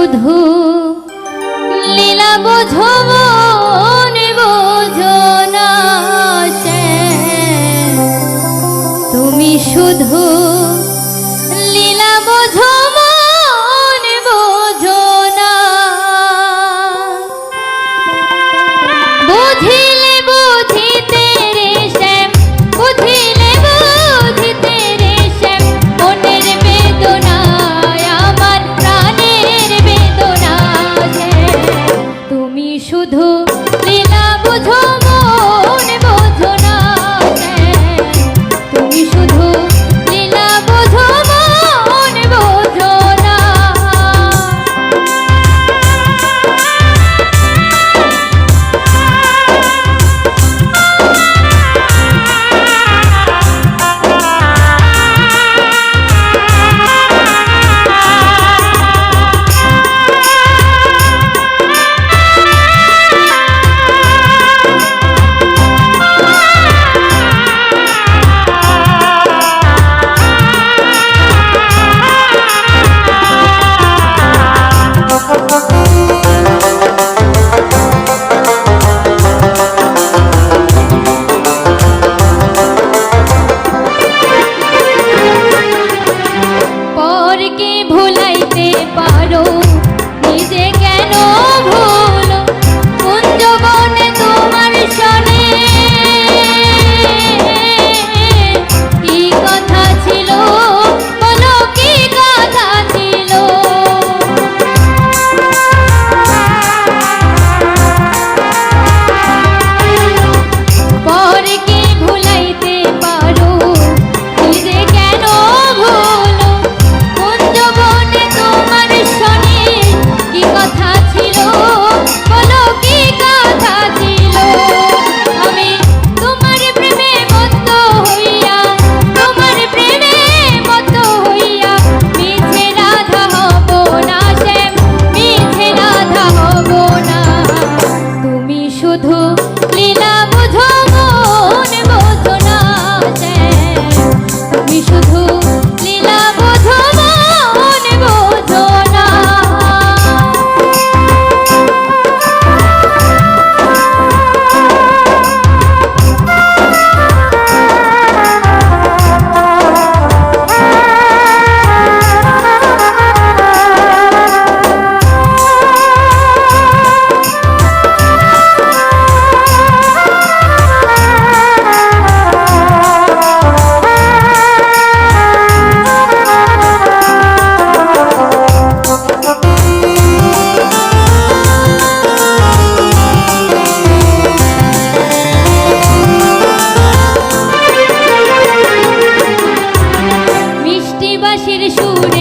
শুধু লীলা বোঝো বোঝো না তুমি শুধু লীলা বোঝো বোঝো না। বুঝি বাঁশির সুরে